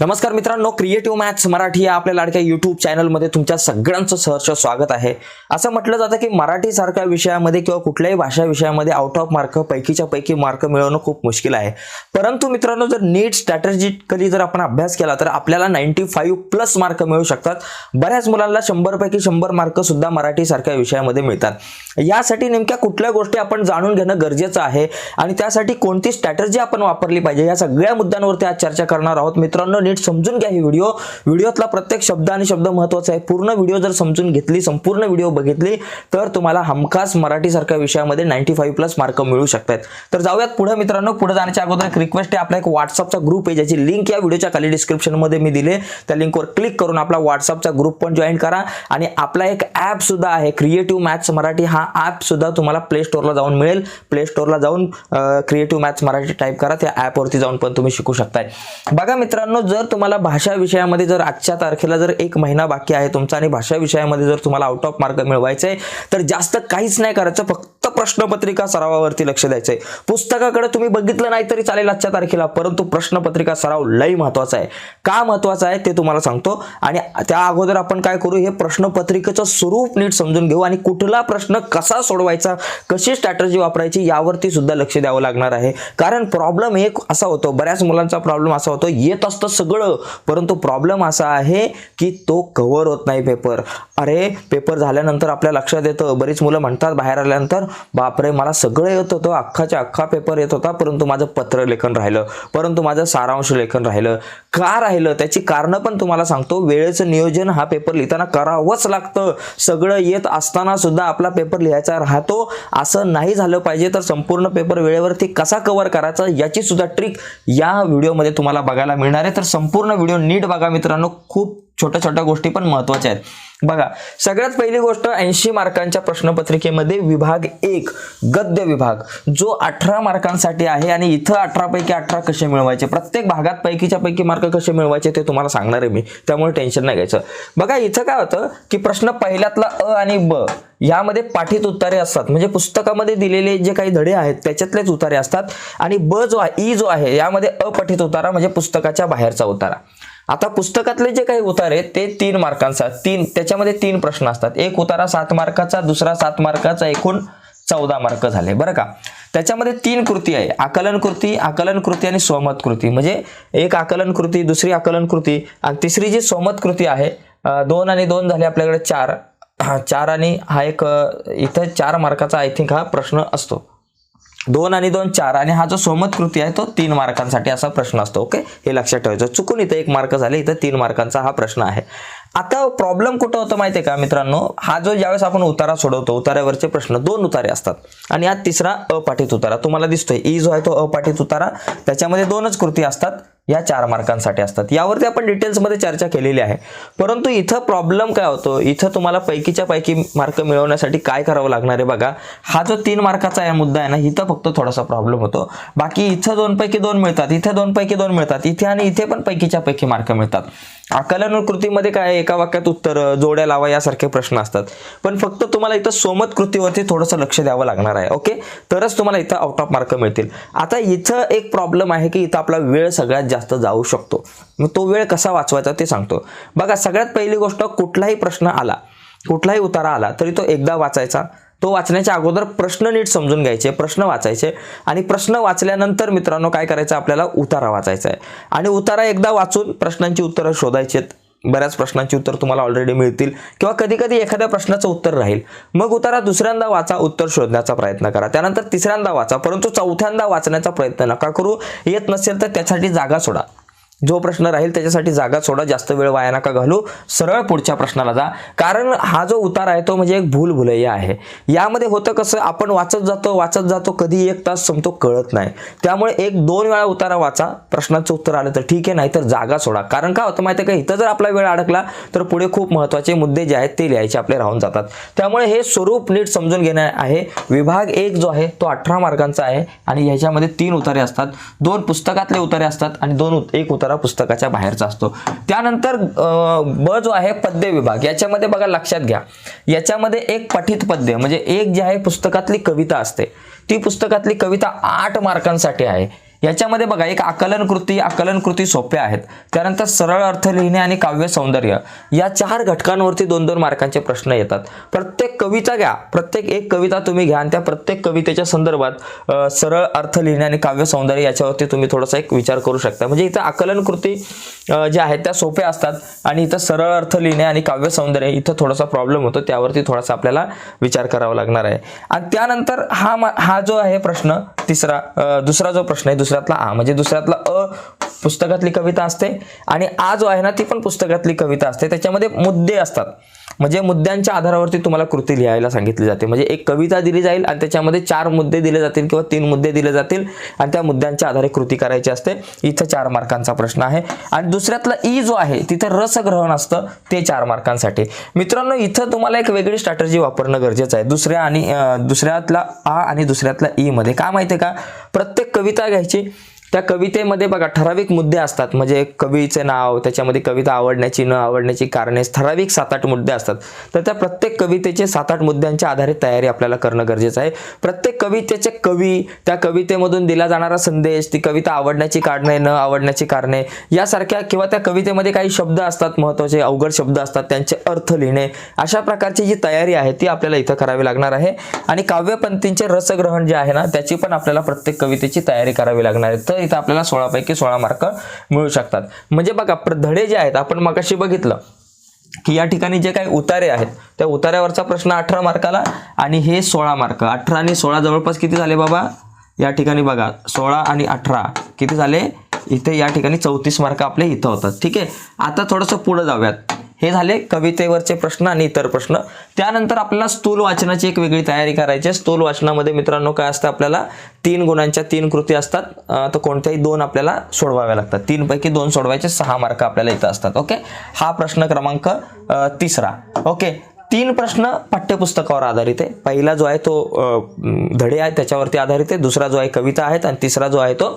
नमस्कार मित्रांनो creative maths Marathi या आपल्या लाडक्या युट्यूब चॅनलमध्ये तुमच्या सगळ्यांचं सहर्ष स्वागत आहे. असं म्हटलं जातं की मराठी सारख्या विषयामध्ये किंवा कुठल्याही भाषा विषयामध्ये आउट ऑफ मार्क पैकीच्या पैकी मार्क मिळवणं खूप मुश्किल आहे. परंतु मित्रांनो जर नीट स्ट्रॅटेजिकली जर आपण अभ्यास केला तर आपल्याला नाईन्टी फाईव्ह प्लस मार्क मिळू शकतात. बऱ्याच मुलांना शंभरपैकी शंभर मार्क सुद्धा मराठी सारख्या विषयामध्ये मिळतात. यासाठी नेमक्या कुठल्या गोष्टी आपण जाणून घेणं गरजेचं आहे? आणि त्यासाठी कोणती स्ट्रॅटर्जी आपण वापरली पाहिजे? या सगळ्या मुद्द्यांवरती आज चर्चा करणार आहोत. मित्रांनो नीट समजून घ्या ही व्हिडिओ व्हिडिओतला प्रत्येक शब्द आणि शब्द महत्त्वाचा आहे. पूर्ण व्हिडिओ जर समजून घेतली संपूर्ण व्हिडिओ बघितली तर तुम्हाला हमखास मराठी सारख्या विषयामध्ये नाईन्टी फाईव्ह प्लस मार्क मिळू शकतात. तर जाऊयात पुढे मित्रांनो. पुढे जाण्याच्या अगोदर एक रिक्वेस्ट आहे. आपला एक व्हॉट्सअपचा ग्रुप आहे ज्याची लिंक या व्हिडिओच्या खाली डिस्क्रिप्शनमध्ये मी दिले त्या लिंकवर क्लिक करून आपला व्हॉट्सअपचा ग्रुप पण जॉईन करा. आणि आपला एक ॲप सुद्धा आहे. Creative maths Marathi. हा ॲप सुद्धा तुम्हाला प्ले स्टोअरला जाऊन मिळेल. प्ले स्टोअरला जाऊन क्रिएटिव्ह मॅथ्स मराठी टाईप करा. त्या ॲपवरती जाऊन पण तुम्ही शिकू शकताय. बघा मित्रांनो जर तुम्हाला भाषा विषयामध्ये जर आजच्या तारखेला जर एक महिना बाकी आहे तुमचा आणि भाषा विषयामध्ये जर तुम्हाला आउट ऑफ मार्क मिळवायचे आहे तर जास्त काहीच नाही करायचं फक्त प्रश्नपत्रिका सरावावरती लक्ष द्यायचंय. पुस्तकाकडे तुम्ही बघितलं नाही तरी चालेल आजच्या तारखेला परंतु प्रश्नपत्रिका सराव लई महत्त्वाचा आहे. का महत्त्वाचा आहे ते तुम्हाला सांगतो. आणि त्या अगोदर आपण काय करू हे प्रश्नपत्रिकेचं स्वरूप नीट समजून घेऊ आणि कुठला प्रश्न कसा सोडवायचा कशी स्ट्रॅटर्जी वापरायची यावरती सुद्धा लक्ष द्यावं लागणार आहे. कारण प्रॉब्लेम एक असा होतो बऱ्याच मुलांचा प्रॉब्लेम असा होतो येत असतं सगळं परंतु प्रॉब्लेम असा आहे की तो कव्हर होत नाही पेपर अरे पेपर झाल्यानंतर आपल्या लक्षात येतं. बरीच मुलं म्हणतात बाहेर आल्यानंतर बापरे मला सगळं येत होतं. अख्खाच्या अख्खा पेपर येत होता परंतु माझं पत्र लेखन राहिलं. परंतु माझं सारांश लेखन राहिलं. का राहिलं? त्याची कारणं पण तुम्हाला सांगतो. वेळेचं नियोजन हा पेपर लिहिताना करावंच लागतं. सगळं येत असताना सुद्धा आपला पेपर लिहायचा राहतो. असं नाही झालं पाहिजे तर संपूर्ण पेपर वेळेवरती कसा कव्हर करायचा याची सुद्धा ट्रिक या व्हिडिओमध्ये तुम्हाला बघायला मिळणार आहे. तर संपूर्ण व्हिडिओ नीट बघा मित्रांनो. खूप छोट्या छोट्या गोष्टी पण महत्त्वाच्या आहेत. बघा सगळ्यात पहिली गोष्ट ऐंशी मार्कांच्या प्रश्नपत्रिकेमध्ये विभाग एक गद्य विभाग जो अठरा मार्कांसाठी आहे आणि इथं अठरा पैकी अठरा कसे मिळवायचे? प्रत्येक भागात पैकीच्या पैकी मार्क कसे मिळवायचे ते तुम्हाला सांगणार आहे मी. त्यामुळे टेन्शन नाही घ्यायचं. बघा इथं काय होतं की प्रश्न पहिल्यातला अ आणि ब यामध्ये पाठित उतारे असतात. म्हणजे पुस्तकामध्ये दिलेले जे काही धडे आहेत त्याच्यातलेच उतारे असतात. आणि ब जो आहे ई जो आहे यामध्ये अपठित उतारा म्हणजे पुस्तकाच्या बाहेरचा उतारा. आता पुस्तकातले जे काही उतार आहेत ते तीन मार्कांचा तीन त्याच्यामध्ये तीन प्रश्न असतात. एक उतारा सात मार्काचा दुसरा सात मार्काचा एकूण चौदा मार्क झाले. बरं का? त्याच्यामध्ये तीन कृती आहे. आकलन कृती आकलन कृती आणि स्वमत कृती. म्हणजे एक आकलन कृती दुसरी आकलन कृती आणि तिसरी जी स्वमत कृती आहे दोन आणि दोन झाले आपल्याकडे चार. हा चार आणि हा एक इथं चार मार्काचा आय थिंक हा प्रश्न असतो. दोन आणि दोन चार. आणि हा जो सोमत कृती आहे तो तीन मार्कांसाठी असा प्रश्न असतो ओके? हे लक्षात ठेवायचं. चुकून इथं एक मार्क झाले इथं तीन मार्कांचा हा प्रश्न आहे. आता प्रॉब्लेम कुठं होतं माहिती आहे का मित्रांनो? हा जो ज्यावेळेस आपण उतारा सोडवतो उतार्यावरचे प्रश्न दोन उतारे असतात. आणि यात तिसरा अपाठित उतारा तुम्हाला दिसतोय. ई जो आहे तो अपाठित उतारा. त्याच्यामध्ये दोनच कृती असतात. या चार मार्कांसाठी असतात. यावरती आपण डिटेल्समध्ये चर्चा केलेली आहे. परंतु इथं प्रॉब्लेम काय होतो? इथं तुम्हाला पैकीच्या पैकी मार्क मिळवण्यासाठी काय करावं लागणार आहे बघा. हा जो तीन मार्काचा या मुद्दा आहे ना इथं फक्त थोडासा प्रॉब्लेम होतो. बाकी इथं दोन पैकी दोन मिळतात इथे दोन पैकी दोन मिळतात इथे आणि इथे पण पैकीच्या पैकी मार्क मिळतात. आकलन कृतीमध्ये काय एका वाक्यात उत्तर जोड्या लावा यासारखे प्रश्न असतात. पण फक्त तुम्हाला इथं सोमत कृतीवरती थोडंसं लक्ष द्यावं लागणार आहे ओके? तरच तुम्हाला इथं आउट ऑफ मार्क मिळतील. आता इथं एक प्रॉब्लेम आहे की इथं आपला वेळ सगळ्यात जास्त जास्त जाऊ शकतो. मग तो वेळ कसा वाचवायचा ते सांगतो. बघा सगळ्यात पहिली गोष्ट कुठलाही प्रश्न आला कुठलाही उतारा आला तरी तो एकदा वाचायचा. तो वाचण्याच्या अगोदर प्रश्न नीट समजून घ्यायचे प्रश्न वाचायचे आणि प्रश्न वाचल्यानंतर मित्रांनो काय करायचं? आपल्याला उतारा वाचायचा आहे. आणि उतारा एकदा वाचून प्रश्नांची उत्तरं शोधायची आहेत बऱ्याच प्रश्नांची उत्तर तुम्हाला ऑलरेडी मिळतील. किंवा कधी कधी एखाद्या प्रश्नाचं उत्तर राहील. मग उतारा दुसऱ्यांदा वाचा उत्तर शोधण्याचा प्रयत्न करा. त्यानंतर तिसऱ्यांदा वाचा परंतु चौथ्यांदा वाचण्याचा प्रयत्न नका करू. येत नसेल तर त्यासाठी जागा सोडा. जो प्रश्न राहील त्याच्यासाठी जागा सोडा जास्त वेळ वाया नका घालू. सरळ पुढच्या प्रश्नाला जा. कारण हा जो उतार आहे तो म्हणजे एक भूल भुलैया आहे. यामध्ये होतं कसं आपण वाचत जातो वाचत जातो कधी एक तास संपतो कळत नाही. त्यामुळे एक दोन वेळा उतारा वाचा प्रश्नाचं उत्तर आलं तर ठीक आहे नाही तर जागा सोडा. कारण काय होतं माहिती आहे का इथं जर आपला वेळ अडकला तर पुढे खूप महत्त्वाचे मुद्दे जे आहेत ते लिहायचे आपले राहून जातात. त्यामुळे हे स्वरूप नीट समजून घेणं आहे. विभाग एक जो आहे तो अठरा मार्कांचा आहे आणि ह्याच्यामध्ये तीन उतारे असतात. दोन पुस्तकातले उतारे असतात आणि दोन एक उतारा पुस्तकाच्या बाहेरचा असतो. त्यानंतर ब जो आहे पद्य विभाग याच्यामध्ये बघा लक्षात घ्या. याच्यामध्ये एक पठित पद्य म्हणजे एक जे आहे पुस्तकातली कविता असते. ती पुस्तकातली कविता आठ मार्कांसाठी आहे. याच्यामध्ये बघा एक आकलन कृती आकलन कृती सोप्या आहेत. त्यानंतर सरळ अर्थ लिहिणे आणि काव्य सौंदर्य. या चार घटकांवरती दोन दोन मार्कांचे प्रश्न येतात. प्रत्येक कविता घ्या. प्रत्येक एक कविता तुम्ही घ्या आणि त्या प्रत्येक कवितेच्या संदर्भात सरळ अर्थ लिहिणे आणि काव्य सौंदर्य याच्यावरती तुम्ही थोडासा एक विचार करू शकता. म्हणजे इथं आकलन कृती ज्या आहेत त्या सोप्या असतात आणि इथं सरळ अर्थ लिहिणे आणि काव्य सौंदर्य इथं थोडासा प्रॉब्लेम होतो. त्यावरती थोडासा आपल्याला विचार करावा लागणार आहे. आणि त्यानंतर हा हा जो आहे प्रश्न तिसरा दुसरा जो प्रश्न आहे दुसऱ्यातला आ म्हणजे दुसऱ्यातला अ पुस्तकातली कविता असते आणि आ जो आहे ना ती पण पुस्तकातली कविता असते. त्याच्यामध्ये मुद्दे असतात. म्हणजे मुद्द्यांच्या आधारावरती तुम्हाला कृती लिहायला सांगितली जाते. म्हणजे एक कविता दिली जाईल आणि त्याच्यामध्ये चार मुद्दे दिले जातील किंवा तीन मुद्दे दिले जातील आणि त्या मुद्द्यांच्या आधारे कृती करायची असते. इथं चार मार्कांचा प्रश्न आहे. आणि दुसऱ्यातला ई जो आहे तिथं रसग्रहण असतं. ते चार मार्कांसाठी. मित्रांनो इथं तुम्हाला एक वेगळी स्ट्रॅटर्जी वापरणं गरजेचं आहे. दुसऱ्या आणि दुसऱ्यातला आ आणि दुसऱ्यातला ई मध्ये. काय माहिती आहे का? प्रत्येक कविता घ्यायची. त्या कवितेमध्ये बघा ठराविक मुद्दे असतात. म्हणजे कवीचे नाव त्याच्यामध्ये कविता आवडण्याची न आवडण्याची कारणे ठराविक सात आठ मुद्दे असतात. तर त्या प्रत्येक कवितेचे सात आठ मुद्द्यांच्या आधारे तयारी आपल्याला करणं गरजेचं आहे. प्रत्येक कवितेचे कवी त्या कवितेमधून दिला जाणारा संदेश ती कविता आवडण्याची कारणे न आवडण्याची कारणे यासारख्या किंवा त्या कवितेमध्ये काही शब्द असतात महत्त्वाचे अवघड शब्द असतात त्यांचे अर्थ लिहिणे अशा प्रकारची जी तयारी आहे ती आपल्याला इथं करावी लागणार आहे. आणि काव्यपंथींचे रसग्रहण जे आहे ना त्याची पण आपल्याला प्रत्येक कवितेची तयारी करावी लागणार आहे. तर इथं आपल्याला सोळापैकी सोळा मार्क मिळू शकतात. म्हणजे बघा धडे जे आहेत आपण मगाशी बघितलं की या ठिकाणी जे काही उतारे आहेत त्या उतार्यावरचा प्रश्न अठरा मार्काला आणि हे सोळा मार्क. अठरा आणि सोळा जवळपास किती झाले बाबा? या ठिकाणी बघा सोळा आणि अठरा. किती झाले? इथे या ठिकाणी चौतीस मार्क आपले इथं होतात. ठीक आहे? आता थोडंसं पुढं जाऊयात. हे झाले कवितेवरचे प्रश्न आणि इतर प्रश्न. त्यानंतर आपल्याला स्थूल वाचनाची एक वेगळी तयारी करायची आहे. स्थूल वाचनामध्ये मित्रांनो काय असतं आपल्याला तीन गुणांच्या तीन कृती असतात. तर कोणत्याही दोन आपल्याला सोडवाव्या लागतात. तीनपैकी दोन सोडवायचे सहा मार्क आपल्याला इथं असतात. ओके? हा प्रश्न क्रमांक तिसरा. ओके? तीन प्रश्न पाठ्यपुस्तकावर आधारित आहे. पहिला जो आहे तो धडे आहे त्याच्यावरती आधारित आहे. दुसरा जो आहे कविता आहेत आणि तिसरा जो आहे तो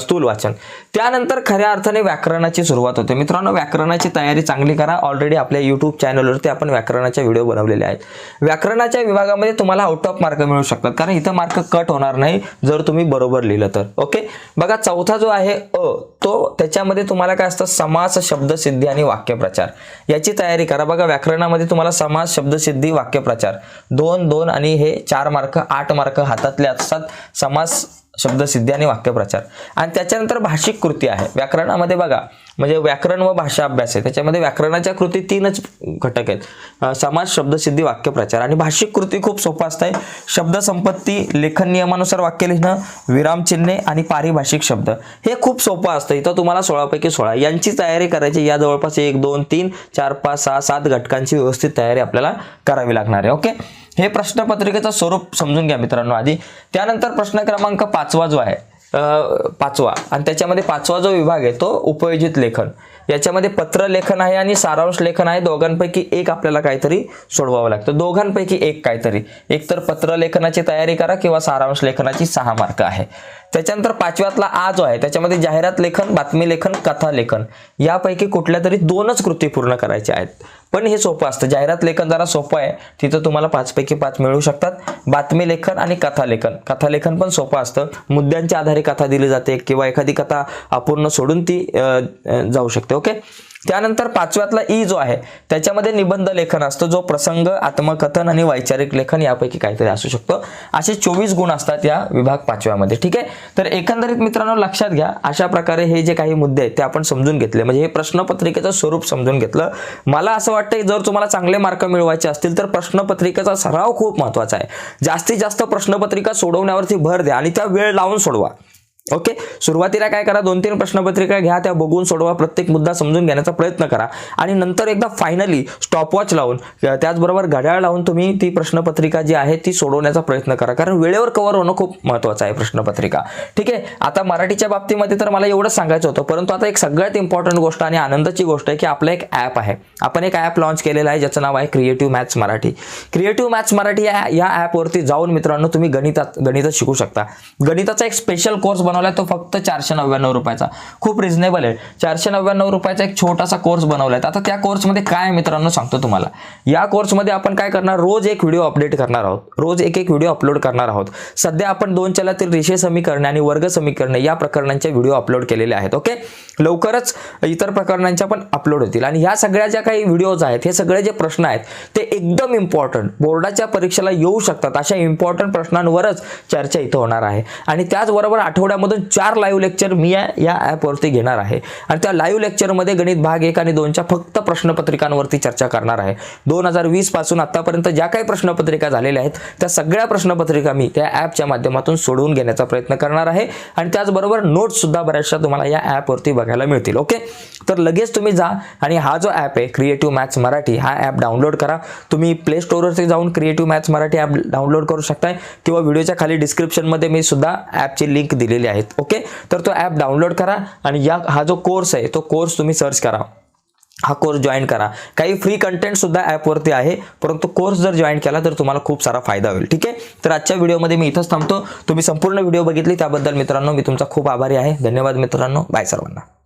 स्थूल वाचन. त्यानंतर खऱ्या अर्थाने व्याकरणाची सुरुवात होते. मित्रांनो व्याकरणाची तयारी चांगली करा. ऑलरेडी आपल्या यूट्यूब चॅनलवरती आपण व्याकरणाच्या व्हिडिओ बनवलेले आहेत. व्याकरणाच्या विभागामध्ये तुम्हाला आउट ऑफ मार्क मिळू शकतात. कारण इथं मार्क कट होणार नाही जर तुम्ही बरोबर लिहिलं तर. ओके बघा चौथा जो आहे अ तो त्याच्यामध्ये तुम्हाला काय असतं? समास शब्दसिद्धी आणि वाक्यप्रचार. याची तयारी करा. बघा व्याकरणामध्ये तुम्हाला समास शब्दसिद्धी वाक्यप्रचार. दोन दोन आणि हे चार मार्क आठ मार्क हातातले असतात. समास शब्दसिद्धी आणि वाक्यप्रचार. आणि त्याच्यानंतर भाषिक कृती आहे. व्याकरणामध्ये बघा म्हणजे व्याकरण व भाषा अभ्यास आहे. त्याच्यामध्ये व्याकरणाच्या कृती तीनच घटक आहेत. समाज शब्दसिद्धी वाक्यप्रचार. आणि भाषिक कृती खूप सोपं असतंय. शब्दसंपत्ती लेखन नियमानुसार वाक्य लिहिणं विरामचिन्हे आणि पारिभाषिक शब्द. हे खूप सोपं असतं. इथं तुम्हाला सोळापैकी सोळा. यांची तयारी करायची. या जवळपास एक दोन तीन चार पाच सहा सात घटकांची व्यवस्थित तयारी आपल्याला करावी लागणार आहे. ओके? हे प्रश्नपत्रिकेचं स्वरूप समजून घ्या मित्रांनो आधी. त्यानंतर प्रश्न क्रमांक पाचवा जो आहे पाचवा. आणि त्याच्यामध्ये पाचवा जो विभाग आहे तो उपयोजित लेखन. याच्यामध्ये पत्र लेखन आहे आणि सारांश लेखन आहे. दोघांपैकी एक आपल्याला काहीतरी सोडवावं लागतं. दोघांपैकी एक काहीतरी. एक तर पत्र लेखनाची तयारी करा किंवा सारांश लेखनाची सहा मार्क आहे. त्याच्यानंतर पाचव्यातला आ जो आहे त्याच्यामध्ये जाहिरात लेखन बातमी लेखन कथा लेखन. यापैकी कुठल्या तरी दोनच कृती पूर्ण करायच्या आहेत. पण हे सोपं असतं. जाहिरात लेखन जरा सोपं आहे. तिथं तुम्हाला पाचपैकी पाच मिळू शकतात. बातमी लेखन आणि कथा लेखन. कथा लेखन पण सोपं असतं. मुद्द्यांच्या आधारे कथा दिली जाते किंवा एखादी कथा अपूर्ण सोडून ती जाऊ शकते. ओके? त्यानंतर पाचव्यातला ई जो आहे त्याच्यामध्ये निबंध लेखन असतो जो प्रसंग आत्मकथन आणि वैचारिक लेखन यापैकी काहीतरी असू शकतो. असे चोवीस गुण असतात या विभाग पाचव्यामध्ये ठीक आहे? तर एकंदरीत मित्रांनो लक्षात घ्या अशा प्रकारे हे जे काही मुद्दे आहेत ते आपण समजून घेतले. म्हणजे हे प्रश्नपत्रिकेचं स्वरूप समजून घेतलं. मला असं वाटतं जर तुम्हाला चांगले मार्क मिळवायचे असतील तर प्रश्नपत्रिकेचा सराव खूप महत्त्वाचा आहे. जास्तीत जास्त प्रश्नपत्रिका सोडवण्यावरती भर द्या आणि त्या वेळ लावून सोडवा. ओके? सुरुवातीला काय करा दोन तीन प्रश्नपत्रिका घ्या त्या बघून सोडवा प्रत्येक मुद्दा समजून घेण्याचा प्रयत्न करा. आणि नंतर एकदा फायनली स्टॉपवॉच लावून त्याचबरोबर घड्याळ लावून तुम्ही ती प्रश्नपत्रिका जी आहे ती सोडवण्याचा प्रयत्न करा. कारण वेळेवर कव्हर होणं खूप महत्त्वाचं आहे प्रश्नपत्रिका. ठीक आहे? आता मराठीच्या बाबतीमध्ये तर मला एवढंच सांगायचं होतं परंतु आता एक सगळ्यात इम्पॉर्टंट गोष्ट आणि आनंदाची गोष्ट आहे की आपलं एक ॲप आहे. आपण एक ॲप लॉन्च केलेलं आहे ज्याचं नाव आहे creative maths Marathi creative maths Marathi या ॲपवरती जाऊन मित्रांनो तुम्ही गणितात गणितात शिकू शकता. गणिताचा एक स्पेशल कोर्स बनवला बनवला तो फक्त चारशे नव्याण्णव रुपयाचा. खूप रिझनेबल आहे. चारशे नव्याण्णव रुपयाचा एक छोटासा कोर्स बनवलाय. आता त्या कोर्समध्ये काय आहे मित्रांनो सांगतो तुम्हाला. या कोर्समध्ये आपण काय करणार रोज एक व्हिडिओ अपडेट करणार आहोत. रोज एक एक व्हिडिओ अपलोड करणार आहोत. सध्या आपण दोन चलातील रेषे समीकरणे आणि वर्ग समीकरणे या प्रकरणांचे व्हिडिओ अपलोड केलेले आहेत ओके लवकरच इतर प्रकरणांच्या पण अपलोड होतील. आणि ह्या सगळ्या ज्या काही व्हिडिओज आहेत हे सगळे जे प्रश्न आहेत ते एकदम इम्पॉर्टंट बोर्डाच्या परीक्षेला येऊ शकतात अशा इम्पॉर्टंट प्रश्नांवरच चर्चा इथं होणार आहे. आणि त्याचबरोबर आठवड्यामध्ये आठवड्यामधून चार लाईव्ह लेक्चर मी या या ॲपवरती घेणार आहे. आणि त्या लाईव्ह लेक्चरमध्ये गणित भाग एक आणि दोनच्या फक्त प्रश्नपत्रिकांवरती चर्चा करणार आहे. दोन हजार वीसपासून आतापर्यंत ज्या काही प्रश्नपत्रिका झालेल्या आहेत त्या सगळ्या प्रश्नपत्रिका मी त्या ॲपच्या माध्यमातून सोडवून घेण्याचा प्रयत्न करणार आहे. आणि त्याचबरोबर नोट्स सुद्धा बऱ्याचशा तुम्हाला या ॲपवरती बघायला मिळतील ओके तर लगेच तुम्ही जा आणि हा जो ॲप आहे क्रिएटिव्ह मॅथ्स मराठी हा ॲप डाउनलोड करा. तुम्ही प्ले स्टोअरवरती जाऊन creative maths Marathi app download करू शकताय. किंवा व्हिडिओच्या खाली डिस्क्रिप्शनमध्ये मी सुद्धा ॲपची लिंक दिलेली आहेत. ओके तर तो ॲप डाउनलोड करा आणि या हा जो कोर्स आहे तो कोर्स तुम्ही सर्च करा. हा कोर्स जॉईन करा. काही फ्री कंटेंट सुद्धा ॲपवरती आहे परंतु कोर्स जर जॉईन केला तर तुम्हाला खूप सारा फायदा होईल. ठीक आहे? तर आजच्या व्हिडिओमध्ये मी इथंच थांबतो. तुम्ही संपूर्ण व्हिडिओ बघितली त्याबद्दल मित्रांनो मी तुमचा खूप आभारी आहे. धन्यवाद मित्रांनो. बाय सर्वांना.